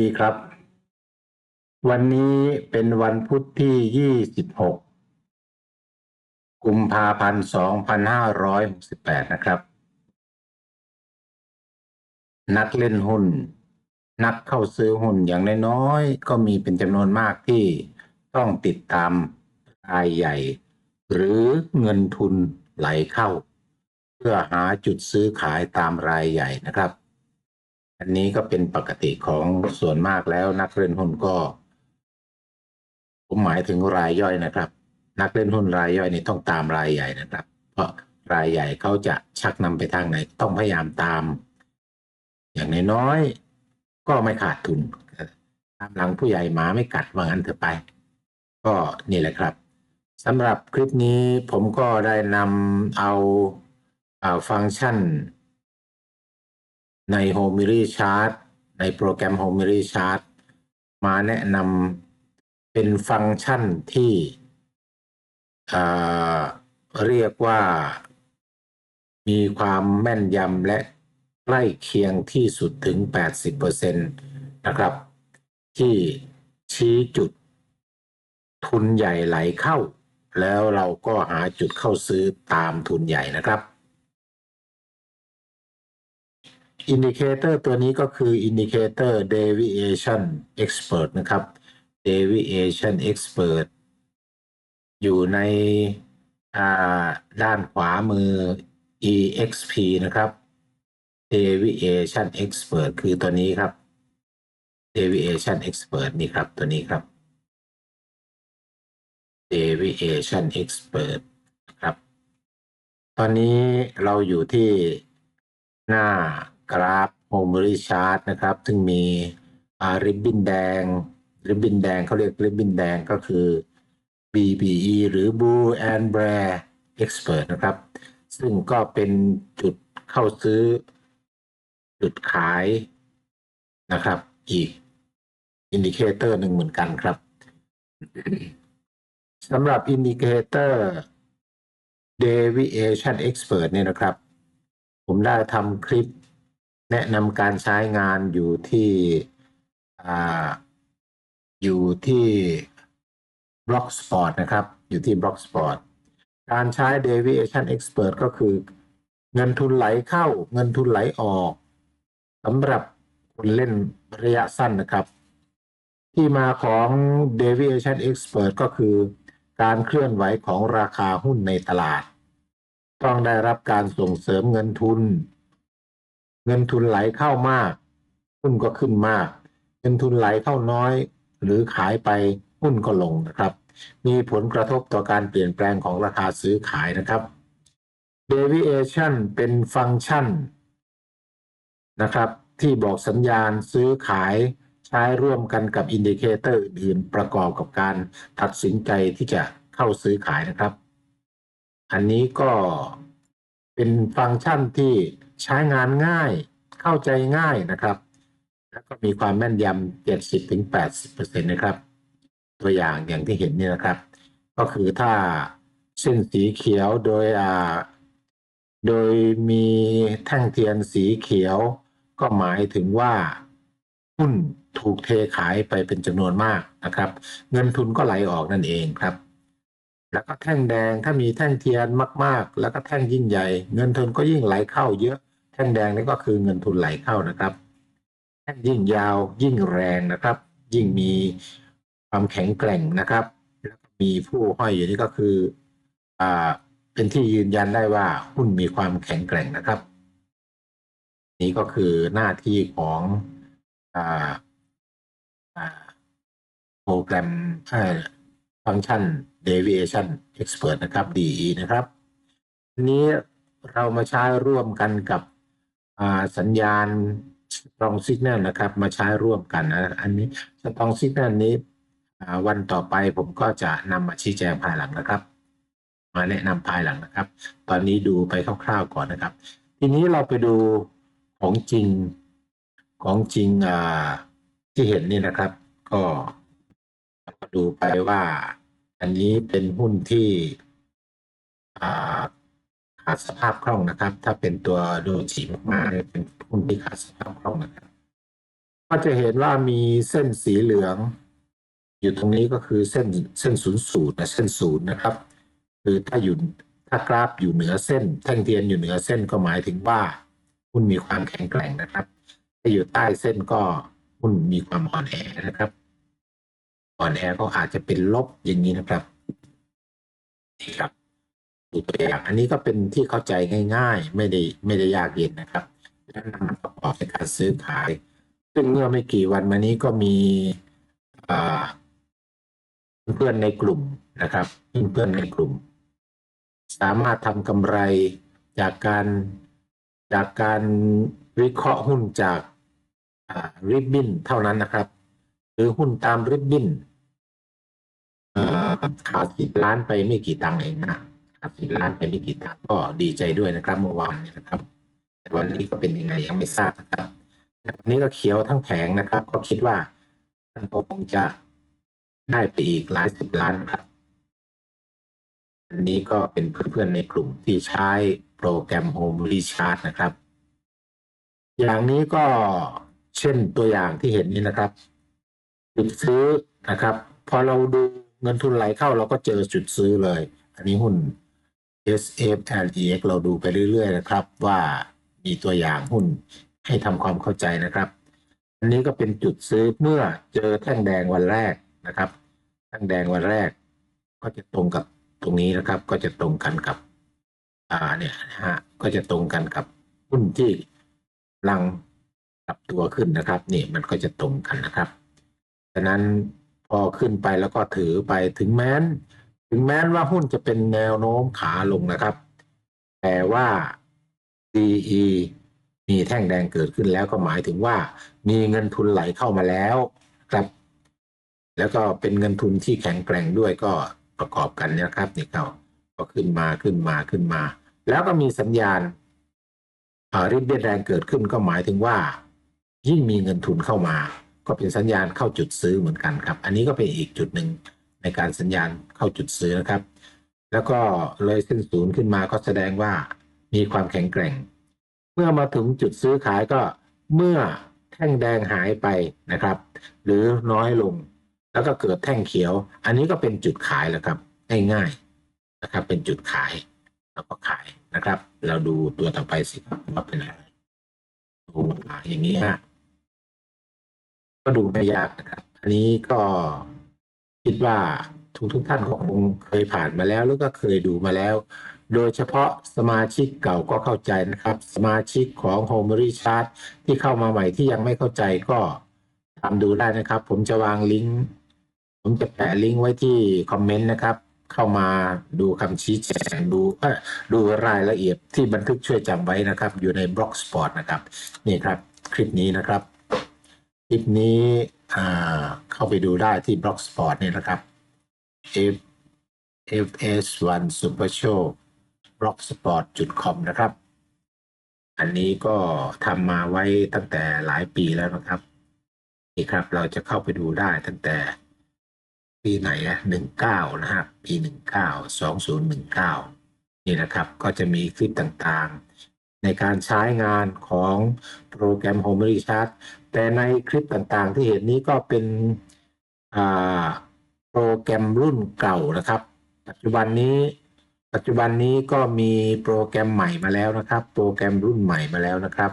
ดีครับ วันนี้เป็นวันพุธที่ 26 กุมภาพันธ์ 2568 นะครับ นักเล่นหุ้น นักเข้าซื้อหุ้นอย่างน้อยๆ ก็มีเป็นจำนวนมากที่ต้องติดตามรายใหญ่ หรือเงินทุนไหลเข้า เพื่อหาจุดซื้อขายตามรายใหญ่นะครับ อันนี้ก็เป็นปกติของส่วนมากแล้วนักเล่นหุ้นก็ ผมหมายถึงรายย่อยนะครับ นักเล่นหุ้นรายย่อยนี่ต้องตามรายใหญ่นะครับ เพราะรายใหญ่เขาจะชักนำไปทางไหนต้องพยายามตาม อย่างน้อยๆก็ไม่ขาดทุนตามหลังผู้ใหญ่หมาไม่กัดว่างั้นเถอะไป ก็นี่แหละครับสำหรับคลิปนี้ผมก็ได้นำเอาเอาฟังก์ชัน ใน Home m i r i Chart ในโปรแกรม Home m i r i Chart มาแนะนำเป็นฟังก์ชันที่เอ่อเรียกว่ามีความแม่นยำและใกล้เคียงที่สุดถึง 80%นะครับ ที่ชี้จุดทุนใหญ่ไหลเข้า แล้วเราก็หาจุดเข้าซื้อตามทุนใหญ่นะครับ อินดิเคเตอร์ตัวนี้ก็คืออินดิเคเตอร์ deviation expert นะครับ deviation expert อยู่ในด้านขวามือ exp นะครับ deviation expert คือตัวนี้ครับ deviation expert นี่ครับตัวนี้ครับ deviation expert ครับ ตอนนี้เราอยู่ที่หน้า กราฟ Home r e Chart นะครับซึ่งมีริบบิ้นแดง ริบบิ้นแดงเขาเรียกริบบิ้นแดงก็คือ BBE หรือ Bull and Bear Expert นะครับ ซึ่งก็เป็นจุดเข้าซื้อ จุดขายนะครับ อีกอินดิเคเตอร์หนึ่งเหมือนกันครับสำหรับอินดิเคเตอร์ deviation expert เนี่ยนะครับ ผมได้ทำคลิป แนะนำการใช้งานอยู่ที่ออยู่ที่ Blockspot นะครับ อยู่ที่ Blockspot การใช้ deviation expert ก็คือเงินทุนไหลเข้าเงินทุนไหลออกสำหรับคนเล่นระยะสั้นนะครับ ที่มาของ deviation expert ก็คือการเคลื่อนไหวของราคาหุ้นในตลาด ต้องได้รับการส่งเสริมเงินทุน เงินทุนไหลเข้ามากหุ้นก็ขึ้นมาก เงินทุนไหลเข้าน้อย หรือขายไปหุ้นก็ลงนะครับ มีผลกระทบต่อการเปลี่ยนแปลงของราคาซื้อขายนะครับ deviation เป็นฟังก์ชันนะครับ ที่บอกสัญญาณซื้อขายใช้ร่วมกันกับอินดิเคเตอร์อื่นๆประกอบกับการตัดสินใจที่จะเข้าซื้อขายนะครับ อันนี้ก็ เป็นฟังก์ชันที่ใช้งานง่ายเข้าใจง่ายนะครับ แล้วก็มีความแม่นยำ 70-80%นะครับ ตัวอย่างอย่างที่เห็นนี่นะครับ ก็คือถ้าเส้นสีเขียวโดยอ่าโดยมีแท่งเทียนสีเขียว ก็หมายถึงว่าหุ้นถูกเทขายไปเป็นจำนวนมากนะครับ เงินทุนก็ไหลออกนั่นเองครับ แล้วก็แท่งแดงถ้ามีแท่งเทียนมาก ๆ แล้วก็แท่งยิ่งใหญ่ เงินทุนก็ยิ่งไหลเข้าเยอะ แท่งแดงนี่ก็คือเงินทุนไหลเข้านะครับ แท่งยิ่งยาวยิ่งแรงนะครับ ยิ่งมีความแข็งแกร่งนะครับแล้วก็มีผู้ห้อยอยู่นี่ก็คืออ่าเป็นที่ยืนยันได้ว่าหุ้นมีความแข็งแกร่งนะครับ นี่ก็คือหน้าที่ของอ่าอ่าโปรแกรมเอ่อ ฟังก์ชัน deviation expert นะครับ DE นะครับอันนี้เรามาใช้ร่วมกันกับสัญญาณ strong signal นะครับ มาใช้ร่วมกันนะอันนี้ strong signal นี้วันต่อไปผมก็จะนำมาชี้แจงภายหลังนะครับ มาแนะนำภายหลังนะครับ ตอนนี้ดูไปคร่าวๆก่อนนะครับ ทีนี้เราไปดูของจริงของจริงที่เห็นนี่นะครับ ก็ ดูไปว่า อันนี้เป็นหุ้นที่ขาดสภาพคล่องนะครับ ถ้าเป็นตัวโดจิมากๆเนี่ยเป็นหุ้นที่ขาดสภาพคล่องนะครับ ก็จะเห็นว่ามีเส้นสีเหลือง อยู่ตรงนี้ก็คือเส้นเส้นศูนย์สูตรนะเส้นศูนย์นะครับ คือถ้าอยู่ถ้ากราฟอยู่เหนือเส้นแท่งเทียนอยู่เหนือเส้นก็หมายถึงว่าหุ้นมีความแข็งแกร่งนะครับ ถ้าอยู่ใต้เส้นก็หุ้นมีความอ่อนแอนะครับ อ่อนแอก็อาจจะเป็นลบอย่างนี้นะครับนี่ครับดูตัวอย่างอันนี้ก็เป็นที่เข้าใจง่ายๆ ไม่ได้ไม่ได้ยากเย็นนะครับและนำมาประกอบในการซื้อขาย ซึ่งเมื่อไม่กี่วันมานี้ก็มีอ่าเพื่อนในกลุ่มนะครับเพื่อนในกลุ่ม สามารถทำกำไรจากการจากการวิเคราะห์หุ้นจากริบบิ้นเท่านั้นนะครับ หรือหุ้นตามริบบิ้นขาดสิบล้านไปไม่กี่ตังค์เองนะขาดสิบล้านไปไม่กี่ตังค์ก็ดีใจด้วยนะครับเมื่อวานนี้นะครับ แต่วันนี้ก็เป็นยังไงยังไม่ทราบนะครับวันนี้ก็เขียวทั้งแผงนะครับ ก็คิดว่าท่านคงจะได้ไปอีกหลายสิบล้านครับอันนี้ก็เป็นเพื่อนๆในกลุ่มที่ใช้โปรแกรม Home Recharge นะครับ อย่างนี้ก็เช่นตัวอย่างที่เห็นนี้นะครับ จุดซื้อนะครับ พอเราดูเงินทุนไหลเข้าเราก็เจอจุดซื้อเลย อันนี้หุ้น S F L E X เราดูไปเรื่อยๆนะครับ ว่ามีตัวอย่างหุ้นให้ทำความเข้าใจนะครับ อันนี้ก็เป็นจุดซื้อเมื่อเจอแท่งแดงวันแรกนะครับ แท่งแดงวันแรก ก็จะตรงกับตรงนี้นะครับ ก็จะตรงกันกับ อ่าเนี่ยนะฮะก็จะตรงกันกับหุ้นที่ลังปรับตัวขึ้นนะครับนี่มันก็จะตรงกันนะครับ ฉะนั้นพอขึ้นไปแล้วก็ถือไปถึงแม้น ถึงแม้นว่าหุ้นจะเป็นแนวโน้มขาลงนะครับ แต่ว่า DE มีแท่งแดงเกิดขึ้นแล้วก็หมายถึงว่า มีเงินทุนไหลเข้ามาแล้วครับ แล้วก็เป็นเงินทุนที่แข็งแกร่งด้วยก็ประกอบกันนะครับนี่เขาก็ขึ้นมาขึ้นมาขึ้นมา แล้วก็มีสัญญาณริบเบี้ยแรงเกิดขึ้นก็หมายถึงว่า ยิ่งมีเงินทุนเข้ามา ก็เป็นสัญญาณเข้าจุดซื้อเหมือนกันครับ อันนี้ก็เป็นอีกจุดหนึ่งในการสัญญาณเข้าจุดซื้อนะครับ แล้วก็เลยเส้นศูนย์ขึ้นมาก็แสดงว่ามีความแข็งแกร่ง เมื่อมาถึงจุดซื้อขายก็เมื่อแท่งแดงหายไปนะครับ หรือน้อยลง แล้วก็เกิดแท่งเขียว อันนี้ก็เป็นจุดขายแล้วครับง่ายๆนะครับ เป็นจุดขายแล้วก็ขายนะครับ เราดูตัวต่อไปสิครับว่าเป็นอะไรดูมาอย่างนี้ฮะ ก็ดูไม่ยากนะครับ อันนี้ก็คิดว่าทุกทุกท่านก็คงเคยผ่านมาแล้วหรือก็เคยดูมาแล้ว โดยเฉพาะสมาชิกเก่าก็เข้าใจนะครับ สมาชิกของ Home Recharge ที่เข้ามาใหม่ที่ยังไม่เข้าใจก็ตามดูได้นะครับ ผมจะวางลิงก์ ผมจะแปะลิงก์ไว้ที่คอมเมนต์นะครับ เข้ามาดูคำชี้แจงดูดูรายละเอียดที่บันทึกช่วยจำไว้นะครับ อยู่ในบล็อกสปอร์ตนะครับ นี่ครับ คลิปนี้นะครับ คลิปนี้เข้าไปดูได้ที่บล็อกสปอร์ตนี่นะครับ F FS1 Super Show blogspot.com นะครับ อันนี้ก็ทำมาไว้ตั้งแต่หลายปีแล้วนะครับ นี่ครับเราจะเข้าไปดูได้ตั้งแต่ปีไหนอะหนึ่งเก้านะฮะปีหนึ่งเก้าสองศูนย์หนึ่งเก้านี่นะครับก็จะมีคลิปต่างๆ ในการใช้งานของโปรแกรม Home Recharge แต่ในคลิปต่างๆ ที่เห็นนี้ก็เป็นโปรแกรมรุ่นเก่านะครับ ปัจจุบันนี้ ปัจจุบันนี้ก็มีโปรแกรมใหม่มาแล้วนะครับ โปรแกรมรุ่นใหม่มาแล้วนะครับ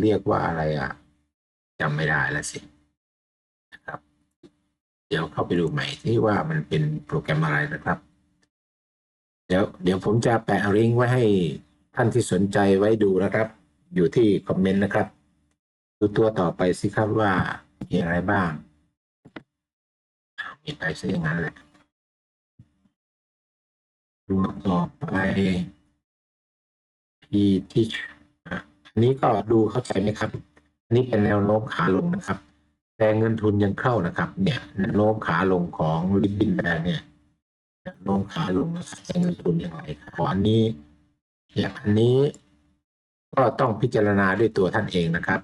เรียกว่าอะไรอะจำไม่ได้แล้วสินะครับ เดี๋ยวเข้าไปดูใหม่ที่ว่ามันเป็นโปรแกรมอะไรนะครับ เดี๋ยวเดี๋ยวผมจะแปะลิงก์ไว้ให้ท่านที่สนใจไว้ดูนะครับ อยู่ที่คอมเมนต์นะครับ ดูตัวต่อไปสิครับว่ามีอะไรบ้าง มีไปซะอย่างนั้นแหละดูต่อไปพีทิชอันนี้ก็ดูเข้าใจไหมครับ อันนี้เป็นแนวโน้มขาลงนะครับ แต่เงินทุนยังเข้านะครับ เนี่ยแนวโน้มขาลงของลิบบินแบงเนี่ยแนวโน้มขาลงนะครับแต่เงินทุนยังไงครับอันนี้อย่างอันนี้ ก็ต้องพิจารณาด้วยตัวท่านเองนะครับ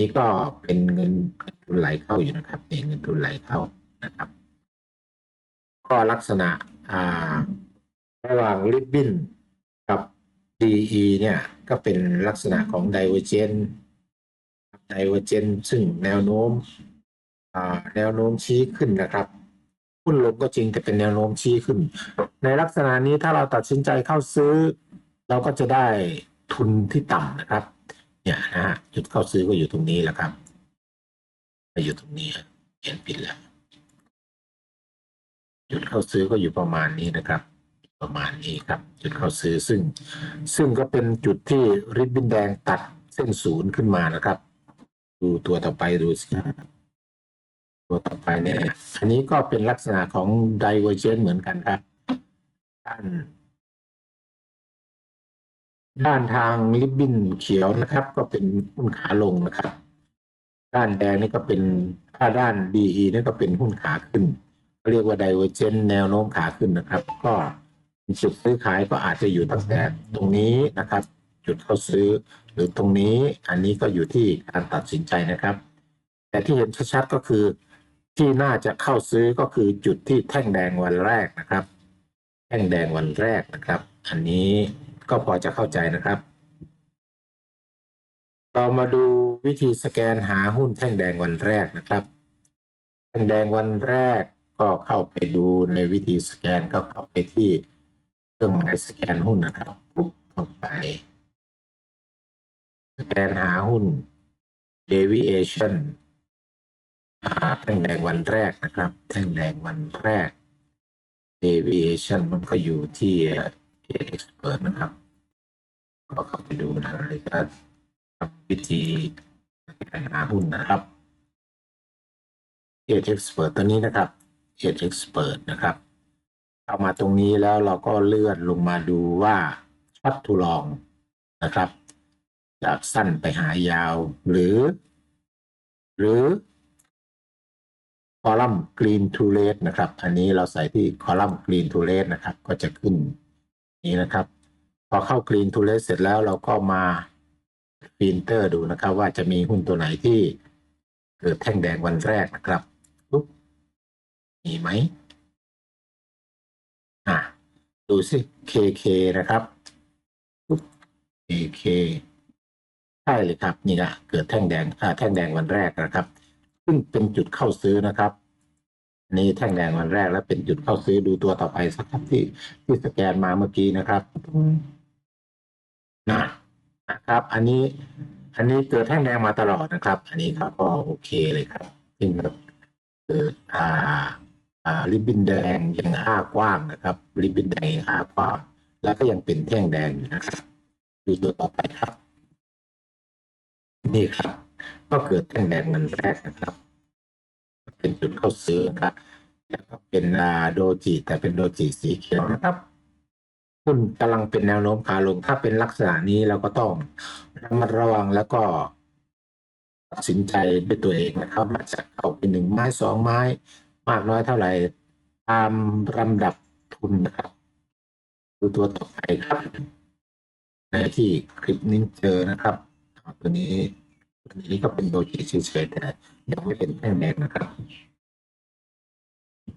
นี้ก็เป็นเงินทุนไหลเข้าอยู่นะครับเป็นเงินทุนไหลเข้านะครับ ก็ลักษณะอ่าระหว่างริบบิ้นกับ DE เนี่ยก็เป็นลักษณะของ Divergent ไดเวอร์เจนซึ่งแนวโน้มอ่าแนวโน้มชี้ขึ้นนะครับหุ้นลงก็จริงแต่เป็นแนวโน้มชี้ขึ้น ในลักษณะนี้ถ้าเราตัดสินใจเข้าซื้อ เราก็จะได้ทุนที่ต่ำนะครับ เนี่ยนะฮะจุดเข้าซื้อก็อยู่ตรงนี้แหละครับอยู่ตรงนี้เขียนผิดแล้ว จุดเข้าซื้อก็อยู่ประมาณนี้นะครับ ประมาณนี้ครับ จุดเข้าซื้อซึ่ง ซึ่งก็เป็นจุดที่ริบบิ้นแดงตัดเส้นศูนย์ขึ้นมานะครับ ดูตัวต่อไปดูสิตัวต่อไปเนี่ยอันนี้ก็เป็นลักษณะของ divergent เหมือนกันครับด้าน ด้านทางริบบิ้นเขียวนะครับ ก็เป็นหุ้นขาลงนะครับ ด้านแดงนี่ก็เป็นถ้าด้าน DE นี่ก็เป็นหุ้นขาขึ้นเรียกว่า divergent แนวโน้มขาขึ้นนะครับ ก็จุดซื้อขายก็อาจจะอยู่ตั้งแต่ตรงนี้นะครับ จุดเข้าซื้อหรือตรงนี้อันนี้ก็อยู่ที่การตัดสินใจนะครับ แต่ที่เห็นชัดๆก็คือที่น่าจะเข้าซื้อก็คือจุดที่แท่งแดงวันแรกนะครับ แท่งแดงวันแรกนะครับ อันนี้ ก็พอจะเข้าใจนะครับ เรามาดูวิธีสแกนหาหุ้นแท่งแดงวันแรกนะครับ แท่งแดงวันแรกก็เข้าไปดูในวิธีสแกนก็เข้าไปที่เครื่องหมายสแกนหุ้นนะครับปุ๊บเข้าไป สแกนหาหุ้น deviation อ่าแท่งแดงวันแรกนะครับ แท่งแดงวันแรก deviation มันก็อยู่ที่ expert นะครับก็เข้าไปดูนะเลยก็ทำวิธีการหาหุ้นนะครับ Edge Expert ตัวนี้นะครับ Edge Expert นะครับเข้ามาตรงนี้แล้วเราก็เลื่อนลงมาดูว่าช็อตทูลองนะครับ จากสั้นไปหายาวหรือ หรือคอลัมน์ green to red นะครับ อันนี้เราใส่ที่คอลัมน์ green to red นะครับ ก็จะขึ้น นี้นะครับ พอเข้า green to red เสร็จแล้วเราก็มาฟิลเตอร์ดูนะครับ ว่าจะมีหุ้นตัวไหนที่เกิดแท่งแดงวันแรกนะครับปุ๊บมีไหมอะดูสิ KK นะครับปุ๊บ KK ใช่เลยครับ นี่นะเกิดแท่งแดงอ่าแท่งแดงวันแรกนะครับ ซึ่งเป็นจุดเข้าซื้อนะครับ นนี้แท่งแดงวันแรกแล้วเป็นจุดเข้าซื้อดูตัวต่อไปสักครับที่ที่สแกนมาเมื่อกี้นะครับนะนะครับ อันนี้ อันนี้เกิดแท่งแดงมาตลอดนะครับ อันนี้ครับก็โอเคเลยครับซึ่งแบบเกิดอ่าอ่าริบบิ้นแดงยังอ้ากว้างนะครับ ริบบิ้นแดงยังอ้ากว้างแล้วก็ยังเป็นแท่งแดงอยู่นะครับดูตัวต่อไปครับ นี่ครับ ก็เกิดแท่งแดงมันแรกนะครับ เป็นจุดเข้าซื้อนะครับแล้วก็เป็นโดจิแต่เป็นโดจิสีเขียวนะครับหุ้นกำลังเป็นแนวโน้มขาลง ถ้าเป็นลักษณะนี้เราก็ต้องระมัดระวังแล้วก็ตัดสินใจด้วยตัวเองนะครับว่าจะเขาเป็นหนึ่งไม้สองไม้ มากน้อยเท่าไหร่ตามลำดับทุนนะครับดูตัวต่อไปครับในที่คลิปนี้เจอนะครับตัวนี้ ตัวนี้ก็เป็นโดจิเฉยๆแต่ยังไม่เป็นแท่งแดงนะครับ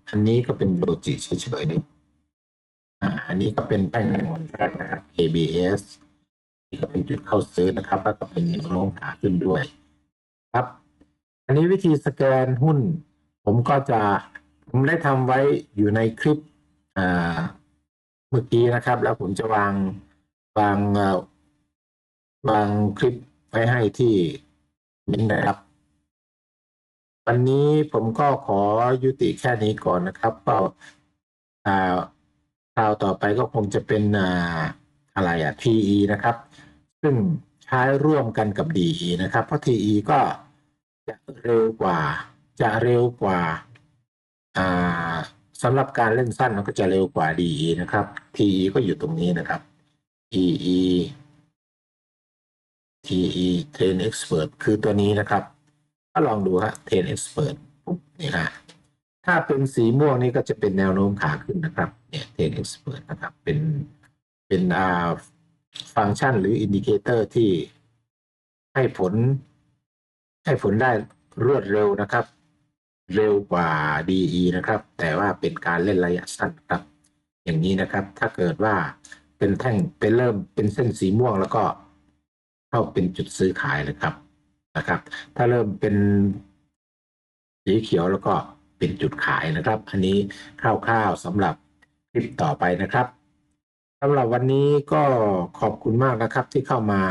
อันนี้ก็เป็นโดจิเฉยๆนี่อ่าอันนี้ก็เป็นแท่งแดงนแรกนะครับ ABS นี่ก็เป็นจุดเข้าซื้อนะครับ แล้วก็เป็นโน้มขาขึ้นด้วย ครับ อันนี้วิธีสแกนหุ้น ผมก็จะผมได้ทำไว้อยู่ในคลิปอ่าเมื่อกี้นะครับ แล้วผมจะวางวางอ่อวางคลิปไว้ให้ที่ มินนะครับ วันนี้ผมก็ขอยุติแค่นี้ก่อนนะครับก็อ่าคราวต่อไปก็คงจะเป็นอ่าอะไรอะ TE นะครับ ซึ่งใช้ร่วมกันกับ DE นะครับ เพราะ TE ก็จะเร็วกว่า จะเร็วกว่าอ่าสำหรับการเล่นสั้นมันก็จะเร็วกว่า DE นะครับ TE ก็อยู่ตรงนี้นะครับ EE TE Train Expert คือตัวนี้นะครับ ก็ลองดูฮะ Train Expert ปุ๊บนี่ฮะถ้าเป็นสีม่วงนี่ก็จะเป็นแนวโน้มขาขึ้นนะครับ เนี่ย Train Expert นะครับ เป็น เป็นอ่าฟังก์ชันหรืออินดิเคเตอร์ที่ให้ผล ให้ผลได้รวดเร็วนะครับ เร็วกว่า DE นะครับ แต่ว่าเป็นการเล่นระยะสั้นครับ อย่างนี้นะครับ ถ้าเกิดว่าเป็นแท่งเป็นเริ่มเป็นเส้นสีม่วงแล้วก็ เข้าเป็นจุดซื้อขายเลยครับนะครับ ถ้าเริ่มเป็นสีเขียวแล้วก็เป็นจุดขายนะครับ อันนี้คร่าวๆสำหรับคลิปต่อไปนะครับสำหรับวันนี้ก็ขอบคุณมากนะครับที่เข้ามา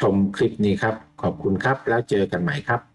ชมคลิปนี้ครับ ขอบคุณครับแล้วเจอกันใหม่ครับ